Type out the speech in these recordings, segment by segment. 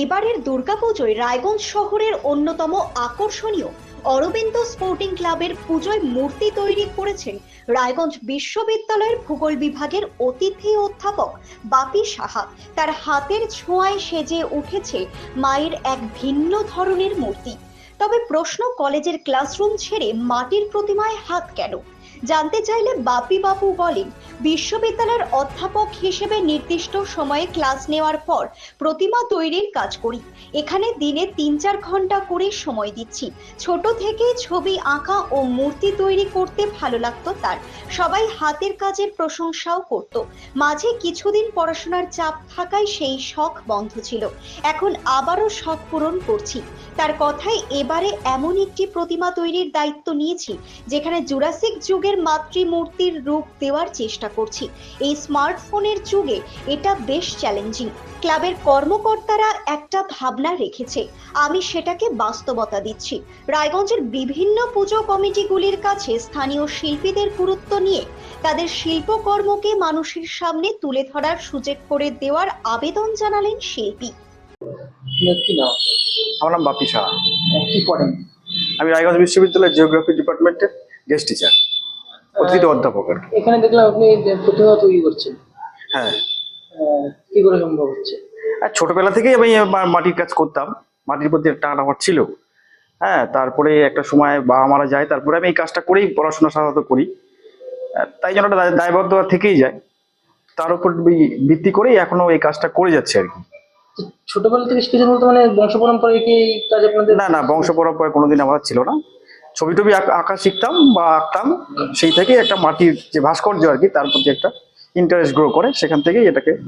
এবারের দুর্গাপুজোয় রায়গঞ্জ শহরের অন্যতম আকর্ষণীয় অরবিন্দ স্পোর্টিং ক্লাবের পুজোয় মূর্তি তৈরি করেছেন রায়গঞ্জ বিশ্ববিদ্যালয়ের ভূগোল বিভাগের অতিথি অধ্যাপক বাপি সাহা। তার হাতের ছোঁয়ায় সেজে উঠেছে মায়ের এক ভিন্ন ধরনের মূর্তি। তবে প্রশ্ন কলেজের ক্লাসরুম ছেড়ে মাটির প্রতিমায় হাত কেন? জানতে চাইলে বাপি বাবু বলেন, বিশ্ববিদ্যালয়ের অধ্যাপক হিসেবে নির্দিষ্ট সময়ে ক্লাস নেওয়ার পর প্রতিমা তৈরির কাজ করি। এখানে দিনে তিন চার ঘণ্টা করে সময় দিচ্ছি। ছোট থেকে ছবি আঁকা ও মূর্তি তৈরি করতে ভালো লাগতো তার। সবাই হাতের কাজের প্রশংসাও করত। মাঝে কিছুদিন পড়াশোনার চাপ থাকায় সেই শখ বন্ধ ছিল। এখন আবারও শখ পূরণ করছি। তার কথায় এবারে এমন একটি প্রতিমা তৈরির দায়িত্ব নিয়েছি, যেখানে জুরাসিক যুগের মাতৃমূর্তির রূপ দেওয়ার চেষ্টা করছি। এই স্মার্টফোনের যুগে এটা বেশ চ্যালেঞ্জিং ক্লাবের কর্মকর্তারা একটা ভাবনা রেখেছে। আমি সেটাকে বাস্তবতা দিচ্ছি। রায়গঞ্জের বিভিন্ন পুজো কমিটিগুলির কাছে স্থানীয় শিল্পীদের গুরুত্ব নিয়ে তাদের শিল্পকর্মকে মানুষের সামনে তুলে ধরার সুযোগ করে দেওয়ার আবেদন জানালেন শিল্পী। আমার নাম বাপি শাহ কি পড়েন? আমি রায়গঞ্জ বিশ্ববিদ্যালয়ের জিওগ্রাফি ডিপার্টমেন্টের গেস্ট টিচার অতিথি অধ্যাপক আর এখানে দেখলাম আপনি যে প্রতিমা তৈরি করছেন। হ্যাঁ। কি করে সম্ভব হচ্ছে? আর ছোটবেলা থেকেই আমি মাটির কাজ করতাম। মাটির প্রতি একটা টান আমার ছিল। হ্যাঁ তারপরে একটা সময় বাবা মারা যায় তারপরে আমি এই কাজটা করেই পড়াশোনা সাধারণত করি। তাই জন্য একটা দায়- দায়বদ্ধতা থেকেই যায়। তার উপর ভিত্তি করেই এখনও এই কাজটা করে যাচ্ছে আর কি। ছোটবেলা থেকে শিখেছেন বলতে মানে বংশ পরম্পরায় কি কাজ আপনাদের না না বংশ পরম্পরা কোনোদিন আমার ছিল না। ছবি টবি আঁকা- শিখতাম বা আঁকতাম। সেই থেকেই একটা মাটির যে ভাস্কর্য আর কি তার প্রতি একটা ইন্টারেস্ট গ্রো করে সেখান থেকেই এটাকে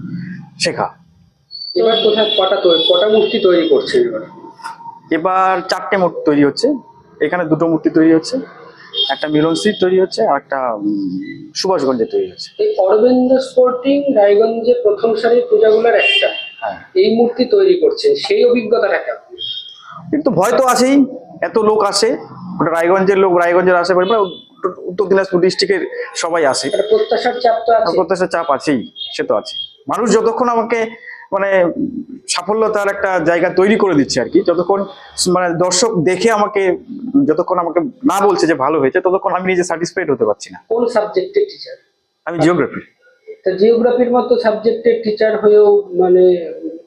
শেখা। এবার কোথায় কটা তৈরি কটা মূর্তি তৈরি করছে এবার? এবার চারটে মূর্তি তৈরি হচ্ছে। এখানে দুটো মূর্তি তৈরি হচ্ছে একটা মিলন স্ট্রিট তৈরি হচ্ছে আর একটা সুভাষগঞ্জে তৈরি হচ্ছে। এই অরবিন্দ স্পোর্টিং রায়গঞ্জে প্রথম সারির পূজাগুলোর একটা। হ্যাঁ। এই মূর্তি তৈরি করছেন সেই অভিজ্ঞতাটা কেমন? কিন্তু ভয় তো আছেই এত লোক আসে ওটা রায়গঞ্জের লোক রায়গঞ্জের আশেপাশে উত্তর- দিনাজপুর ডিস্ট্রিক্টের সবাই আসে। প্রত্যাশার চাপ তো আছে প্রত্যাশা চাপ আছেই সে তো আছে। মানুষ যতক্ষণ আমাকে মানে সাফল্য তার একটা জায়গা তৈরি করে দিচ্ছে আর কি যতক্ষণ মানে দর্শক দেখে আমাকে যতক্ষণ আমাকে না বলছে যে ভালো হয়েছে ততক্ষণ আমি নিজে স্যাটিসফাইড হতে পারছি না। কোন সাবজেক্টের টিচার আমি জিওগ্রাফি তা জিওগ্রাফির মতো সাবজেক্টের টিচার হয়েও মানে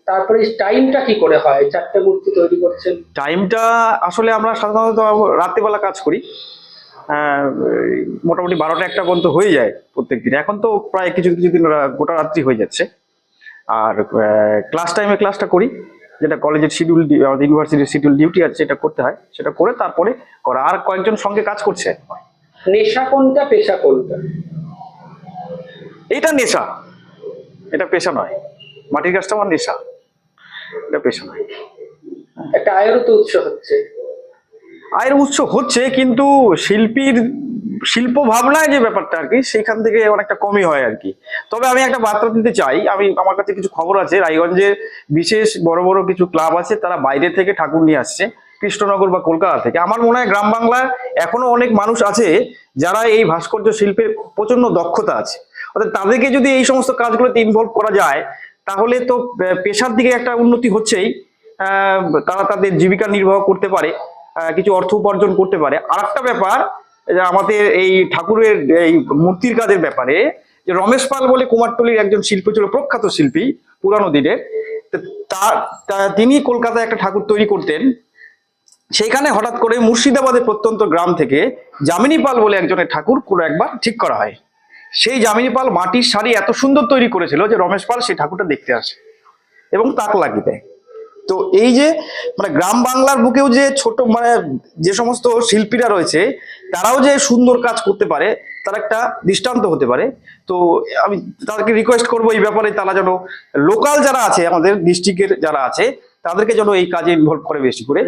তারপরে টাইমটা কি করে হয়? চারটে মূর্তি তৈরি করছেন। টাইমটা আসলে আমরা সাধারণত রাত্রিবেলা কাজ করি। মোটামুটি বারোটা একটা পর্যন্ত হয়ে যায় প্রত্যেক দিন এখন তো প্রায় কিছু কিছু দিন গোটা রাত্রি হয়ে যাচ্ছে। আর ক্লাস টাইমে ক্লাসটা করি যেটা কলেজের শিডিউল আমাদের ইউনিভার্সিটির শিডিউল ডিউটি আছে সেটা করতে হয়। সেটা করে তারপরে করা। আর কয়েকজন সঙ্গে কাজ করছে। নেশা কোনটা পেশা কোনটা? এটা নেশা। এটা পেশা নয়। মাটির কাজটা আমার নেশা। এটা পেশা নয়। একটা আয়েরও তো উৎস হচ্ছে। আয়ের উৎস হচ্ছে কিন্তু শিল্পীর শিল্প ভাবনায় যে ব্যাপারটা আর কি সেখান থেকে অনেকটা কমই হয় আর কি। তবে আমি একটা বার্তা দিতে চাই আমি আমার কাছে কিছু খবর আছে। রায়গঞ্জের বিশেষ বড় বড় কিছু ক্লাব আছে তারা বাইরে থেকে ঠাকুর নিয়ে আসছে কৃষ্ণনগর বা কলকাতা থেকে। আমার মনে হয় গ্রাম বাংলায় এখনও অনেক মানুষ আছে যারা এই ভাস্কর্য শিল্পের প্রচণ্ড দক্ষতা আছে। অর্থাৎ তাদেরকে যদি এই সমস্ত কাজগুলোতে ইনভলভ করা যায় তাহলে তো পেশার দিকে একটা উন্নতি হচ্ছেই। তারা তাদের জীবিকা নির্বাহ করতে পারে কিছু অর্থ উপার্জন করতে পারে। আর একটা ব্যাপার আমাদের এই ঠাকুরের এই মূর্তির কাজের ব্যাপারে, যে রমেশ পাল বলে কুমারটুলির একজন শিল্পী ছিল, প্রখ্যাত শিল্পী, পুরানো দিনের, তো তার তা- তিনি কলকাতায় একটা ঠাকুর তৈরি করতেন। সেইখানে হঠাৎ করে মুর্শিদাবাদের প্রত্যন্ত গ্রাম থেকে যামিনী পাল বলে একজনের ঠাকুর কোনো একবার ঠিক করা হয়। সেই যামিনী পাল মাটির শাড়ি এত সুন্দর তৈরি করেছিল যে রমেশ পাল সেই ঠাকুরটা দেখতে আসে এবং তাক লাগিয়ে দেয়। তো এই যে মানে গ্রাম বাংলার বুকেও যে ছোট মানে যে সমস্ত শিল্পীরা রয়েছে, তারাও যে সুন্দর কাজ করতে পারে, তার একটা দৃষ্টান্ত হতে পারে। তো আমি তাদেরকে রিকোয়েস্ট করব এই ব্যাপারে, তারা যেন লোকাল যারা আছে, আমাদের ডিস্ট্রিক্টের যারা আছে, তাদেরকে যেন এই কাজে ইনভলভ করে বেশি করে।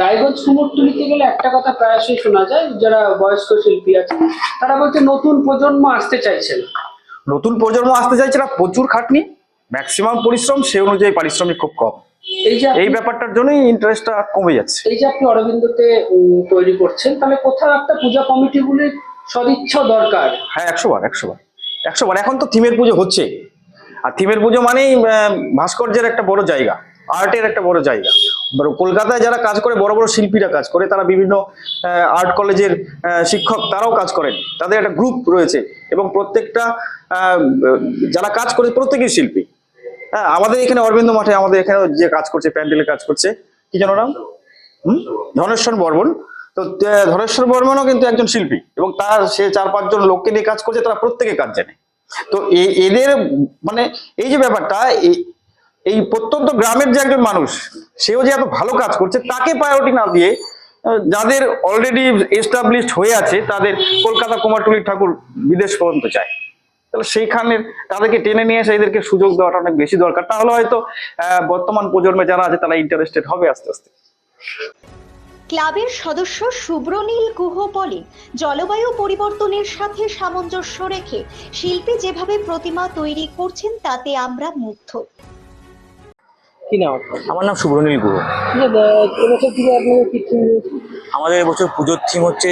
রায়গঞ্জ কুমোর তুলিতে গেলে একটা কথা প্রায়শই শোনা যায় যারা বয়স্ক শিল্পী আছে তারা বলছে নতুন প্রজন্ম আসতে চাইছে না। নতুন প্রজন্ম আসতে চাইছে না প্রচুর খাটনি ম্যাক্সিমাম পরিশ্রম সে অনুযায়ী পারিশ্রমিক খুব কম। এই যে এই ব্যাপারটার জন্যই ইন্টারেস্টটা কমে যাচ্ছে। এই যে আপনি অরবিন্দতে তৈরি করছেন তাহলে কোথাও একটা পূজা কমিটিগুলির সদিচ্ছা দরকার। হ্যাঁ একশো বার একশো বার একশো বার। এখন তো থিমের পুজো হচ্ছে। আর থিমের পুজো মানেই ভাস্কর্যের একটা বড় জায়গা আর্টের একটা বড় জায়গা। কলকাতায় যারা কাজ করে, বড় বড় শিল্পীরা কাজ করে, তারা বিভিন্ন আর্ট কলেজের শিক্ষক তারাও কাজ করেন। তাদের একটা গ্রুপ রয়েছে এবং প্রত্যেকটা যারা কাজ করে প্রত্যেকেই শিল্পী। হ্যাঁ আমাদের এখানে অরবিন্দ মাঠে আমাদের এখানে যে কাজ করছে, প্যান্ডেলে কাজ করছে, কি যেন নাম? হুম? ধনেশ্বর বর্মন। তো ধনেশ্বর বর্মনও কিন্তু একজন শিল্পী এবং তার সে চার পাঁচজন লোককে নিয়ে কাজ করছে, তারা প্রত্যেকে কাজ জানে। তো এদের মানে এই যে ব্যাপারটা এই- প্রত্যন্ত গ্রামের যে একজন মানুষ, সেও যে এত ভালো কাজ করছে, তাকে প্রায়োরিটি না দিয়ে যাদের অলরেডি এস্টাবলিশড হয়ে আছে, তাদের কলকাতা কুমারটুলি ঠাকুর বিদেশ পর্যন্ত যায়। তাহলে সেইখানের, তাদেরকে টেনে নিয়ে এসে এদেরকে সুযোগ দেওয়াটা অনেক বেশি দরকার। তাহলে হয়তো বর্তমান প্রজন্মে যারা আছে, তারা ইন্টারেস্টেড হবে আস্তে আস্তে। ক্লাবের সদস্য সুব্রনীল গুহ বলেন, জলবায়ু পরিবর্তনের সাথে সামঞ্জস্য রেখে শিল্পী যেভাবে প্রতিমা তৈরি করছেন, তাতে আমরা মুগ্ধ। কি নাম আমার নাম সুব্রনীল রয়েছে? আমাদের এবছর পুজোর থিম হচ্ছে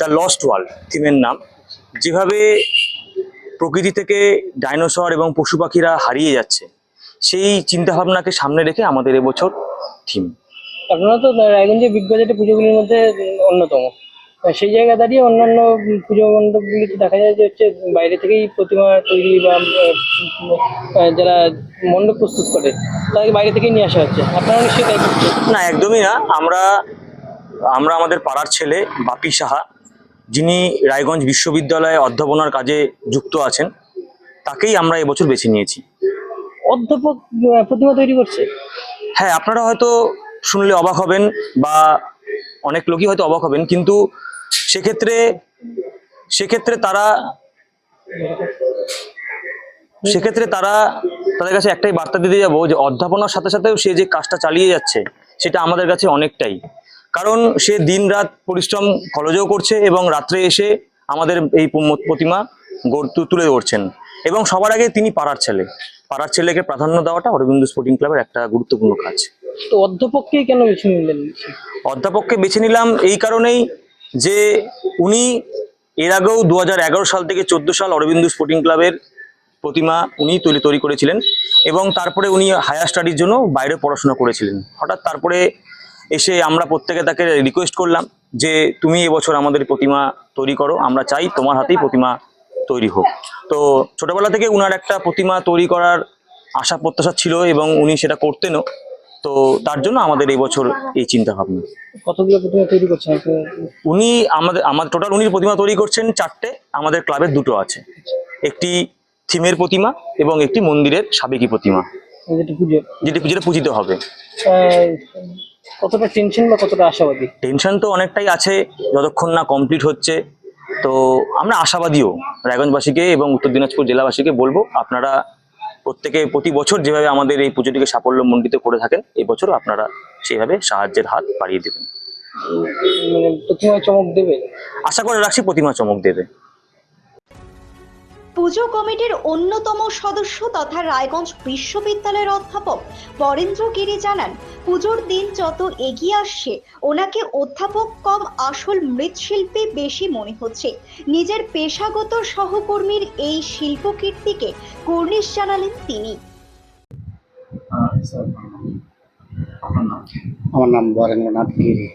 দ্য লস্ট ওয়ার্ল্ড থিমের নাম। যেভাবে প্রকৃতি থেকে ডাইনোসর এবং পশু পাখিরা হারিয়ে যাচ্ছে সেই চিন্তাভাবনাকে সামনে রেখে আমাদের এবছর থিম আপনারা তো রায়গঞ্জে বিগ বাজেটের পুজোগুলির মধ্যে অন্যতম। সেই জায়গায় দাঁড়িয়ে অন্যান্য পুজো মণ্ডপগুলিতে দেখা যায় যে হচ্ছে বাইরে থেকেই প্রতিমা তৈরি বা যারা মণ্ডপ প্রস্তুত করে তাদেরকে বাইরে থেকেই নিয়ে আসা হচ্ছে। আপনারা নিশ্চয়ই তাই না একদমই না। আমরা আমরা আমাদের পাড়ার ছেলে বাপি সাহা যিনি রায়গঞ্জ বিশ্ববিদ্যালয়ে অধ্যাপনার কাজে যুক্ত আছেন তাকেই আমরা এবছর বেছে নিয়েছি। অধ্যাপক প্রতিমা তৈরি করছে? হ্যাঁ আপনারা হয়তো শুনলে অবাক হবেন বা অনেক লোকই হয়তো অবাক হবেন কিন্তু সেক্ষেত্রে সেক্ষেত্রে তারা সেক্ষেত্রে তারা তাদের কাছে একটাই বার্তা দিতে যাব যে অধ্যাপনার সাথে সাথেও সে যে কাজটা চালিয়ে যাচ্ছে সেটা আমাদের কাছে অনেকটাই। কারণ সে দিনরাত পরিশ্রম কলেজেও করছে এবং রাত্রে এসে আমাদের এই প্রতিমা গড়- তুলে ধরছেন। এবং সবার আগে তিনি পাড়ার ছেলে। পাড়ার ছেলেকে প্রাধান্য দেওয়াটা অরবিন্দ স্পোর্টিং ক্লাবের একটা গুরুত্বপূর্ণ কাজ। তো অধ্যাপককেই কেন বেছে নিলেন? অধ্যাপককে বেছে নিলাম এই কারণেই যে উনি এর আগেও দু হাজার এগারো সাল থেকে চোদ্দ সাল অরবিন্দু স্পোর্টিং ক্লাবের প্রতিমা উনি তৈরি তৈরি করেছিলেন এবং তারপরে উনি হায়ার স্টাডির জন্য বাইরে পড়াশোনা করেছিলেন। হঠাৎ তারপরে এসে আমরা প্রত্যেকে তাকে রিকোয়েস্ট করলাম যে, তুমি এবছর আমাদের প্রতিমা তৈরি করো, আমরা চাই তোমার হাতেই প্রতিমা তৈরি হোক। তো ছোটবেলা থেকে উনার একটা প্রতিমা তৈরি করার আশা প্রত্যাশা ছিল এবং উনি সেটা করতেনও। তো তার জন্য আমাদের এই বছর এই চিন্তা ভাবনা কতগুলো প্রতিমা তৈরি করছেন? উনি আমাদের আমাদের টোটাল উনি প্রতিমা তৈরি করছেন চারটে আমাদের ক্লাবের দুটো আছে। একটি থিমের প্রতিমা এবং একটি মন্দিরের সাবেকি প্রতিমা। যেটি যেটা পূজিত হবে। কতটা টেনশন বা কতটা আশাবাদী? টেনশন তো অনেকটাই আছে যতক্ষণ না কমপ্লিট হচ্ছে। তো আমরা আশাবাদীও রায়গঞ্জবাসীকে এবং উত্তর দিনাজপুর জেলাবাসীকে বলব আপনারা প্রত্যেকে প্রতি বছর যেভাবে আমাদের এই পুজোটিকে সাফল্য সাফল্যমণ্ডিত করে থাকেন এই বছর আপনারা সেভাবে সাহায্যের হাত বাড়িয়ে দেবেন। মানে প্রতিমায় চমক দেবে? আশা করে রাখছি প্রতিমা চমক দেবে। পুজো কমিটির অন্যতম সদস্য তথা রায়গঞ্জ বিশ্ববিদ্যালয়ের অধ্যাপক বরেন্দ্র গিরি জানান পুজোর দিন যত এগিয়ে আসছে ওনাকে অধ্যাপক কম আসল মৃৎশিল্পী বেশি মনে হচ্ছে। নিজের পেশাগত সহকর্মীর এই শিল্পকীর্তিকে কুর্নিশ জানালেন তিনি। আমার নাম বরেন্দ্রনাথ গিরি।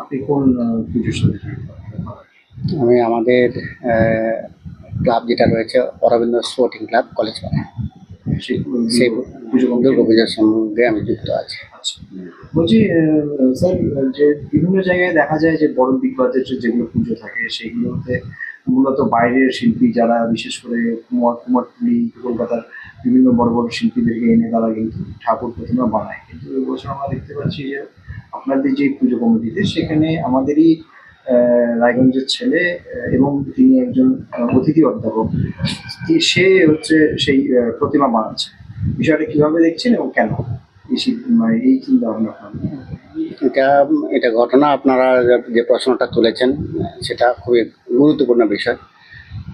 আপনি কোন পুজোর সাথে আমি আমাদের ক্লাব যেটা রয়েছে অরবিন্দ স্পোর্টিং ক্লাব কলেজ পাড়ায়। সেই দুর্গা পুজোর সঙ্গে আমি যুক্ত আছি। আচ্ছা। বলছি স্যার যে বিভিন্ন জায়গায় দেখা যায় যে বড় বিগ যেগুলো পুজো থাকে সেগুলোতে মূলত বাইরের শিল্পী যারা বিশেষ করে কুমার কুমারটুলি কলকাতার বিভিন্ন বড় বড় শিল্পীদেরকে এনে তারা কিন্তু ঠাকুর প্রতিমা বানায়। কিন্তু এবছর আমরা দেখতে পাচ্ছি যে আপনাদের যে পুজো কমিটিতে সেখানে আমাদেরই রায়গঞ্জের ছেলে এবং তিনি একজন অতিথি অধ্যাপক। সে হচ্ছে সেই প্রতিমা বানাচ্ছে। বিষয়টা কীভাবে দেখছেন এবং কেন? এই মানে চিন্তা ভাবনা? এটা এটা ঘটনা আপনারা যে প্রশ্নটা তুলেছেন, সেটা খুবই গুরুত্বপূর্ণ বিষয়।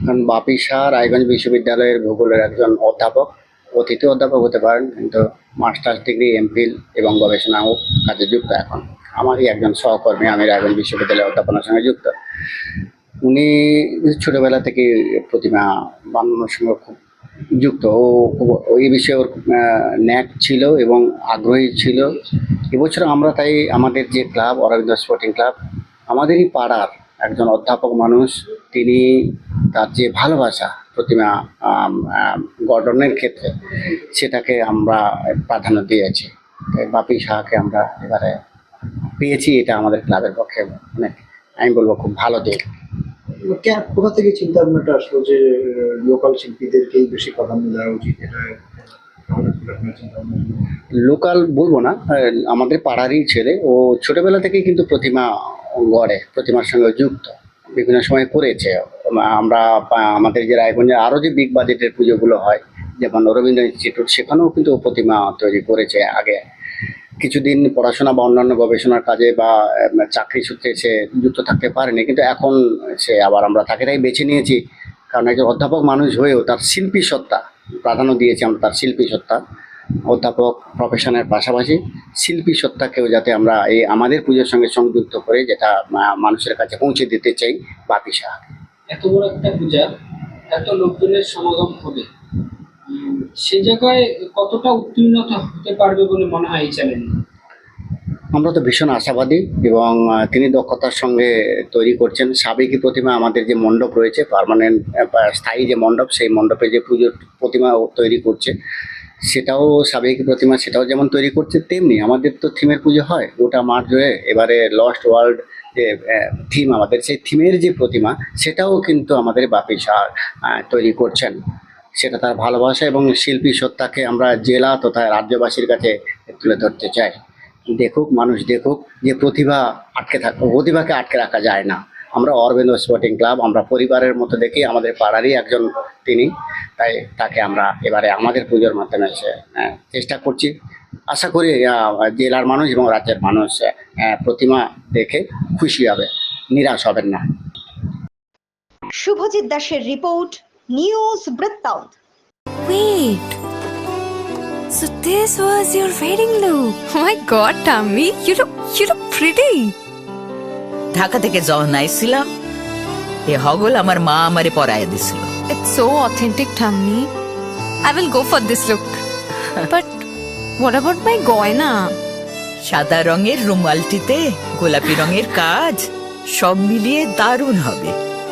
কারণ বাপি শাহ রায়গঞ্জ বিশ্ববিদ্যালয়ের ভূগোলের একজন অধ্যাপক, অতিথি অধ্যাপক হতে পারেন, কিন্তু মাস্টার্স ডিগ্রি এমফিল এবং গবেষণাও কাজে যুক্ত এখন। আমারই একজন সহকর্মী, আমি রায়গঞ্জ বিশ্ববিদ্যালয়ের অধ্যাপনার সঙ্গে যুক্ত। উনি ছোটবেলা থেকে প্রতিমা বানানোর সঙ্গে খুব যুক্ত। ও ওই বিষয়ে ওর ন্যাক ছিল এবং আগ্রহী ছিল। এবছর আমরা তাই আমাদের যে ক্লাব, অরবিন্দ স্পোর্টিং ক্লাব, আমাদেরই পাড়ার একজন অধ্যাপক মানুষ, তিনি তার যে ভালোবাসা প্রতিমা গঠনের ক্ষেত্রে, সেটাকে আমরা প্রাধান্য দিয়েছি। বাপি শাহকে আমরা এবারে পেয়েছি এটা আমাদের ক্লাবের পক্ষে অনেক আমি বলব খুব ভালো দিক। কেন কোথা থেকে চিন্তা ভাবনাটা আসলো যে লোকাল শিল্পীদেরকেই বেশি প্রাধান্য দেওয়া উচিত? এটা লোকাল বলব না আমাদের পাড়ারই ছেলে ও ছোটবেলা থেকেই কিন্তু প্রতিমা গড়ে প্রতিমার সঙ্গে যুক্ত। বিভিন্ন সময় করেছে। আমরা আমাদের যে রায়গঞ্জে আরও যে বিগ বাজেটের পুজোগুলো হয় যেমন রবীন্দ্র ইনস্টিটিউট সেখানেও কিন্তু প্রতিমা তৈরি করেছে আগে। কিছুদিন পড়াশোনা বা অন্যান্য গবেষণার কাজে বা চাকরি সূত্রে সে যুক্ত থাকতে পারেনি, কিন্তু এখন সে আবার আমরা তাকে তাই বেছে নিয়েছি। কারণ একজন অধ্যাপক মানুষ হয়েও তার শিল্পী সত্তা, প্রাধান্য দিয়েছি আমরা তার শিল্পী সত্তা, অধ্যাপক প্রফেশনের পাশাপাশি শিল্পী সত্তাকেও যাতে আমরা এই আমাদের পুজোর সঙ্গে সংযুক্ত করে যেটা মানুষের কাছে পৌঁছে দিতে চাই বাপি সাহা এত বড় একটা পূজা, এত লোকজনের সমাগম হবে। সেই জায়গায় কতটা উত্তীর্ণতা হতে পারবে বলে মনে হয় এই চ্যালেঞ্জ আমরা তো ভীষণ আশাবাদী এবং তিনি দক্ষতার সঙ্গে তৈরি করছেন। সাবেকি প্রতিমা আমাদের যে মণ্ডপ রয়েছে পার্মানেন্ট স্থায়ী যে মণ্ডপ সেই মণ্ডপে যে পুজোর প্রতিমা তৈরি করছে সেটাও সাবেকি প্রতিমা সেটাও যেমন তৈরি করছে তেমনি আমাদের তো থিমের পুজো হয়। গোটা মাঠ জুড়ে এবারে লস্ট ওয়ার্ল্ড যে থিম আমাদের সেই থিমের যে প্রতিমা সেটাও কিন্তু আমাদের বাপি আহ, তৈরি করছেন। সেটা তার ভালোবাসা এবং শিল্পী সত্তাকে আমরা জেলা তথা রাজ্যবাসীর কাছে তুলে ধরতে চাই। দেখুক মানুষ দেখুক যে প্রতিভা আটকে থাক প্রতিভাকে আটকে রাখা যায় না। আমরা অরবিন্দ স্পোর্টিং ক্লাব আমরা পরিবারের মতো দেখি আমাদের পাড়ারই একজন তিনি। তাই তাকে আমরা এবারে আমাদের পুজোর মাধ্যমে আহ, চেষ্টা করছি। আশা করি জেলার মানুষ এবং রাজ্যের মানুষ প্রতিমা দেখে খুশি হবে নিরাশ হবেন না। শুভজিৎ দাসের রিপোর্ট নিউজ বৃত্তান্ত Wait. So this was your wedding look. Oh my god, Tammy, you look you look pretty. Dhaka থেকে যখন আইছিলাম এ হগল আমার মা আমারে পরায় দিছিল It's so authentic, Tammy. I will go for this look. but what about my goina? সাদা রঙের রুমালটিতে গোলাপি রঙের কাজ সব মিলিয়ে দারুণ হবে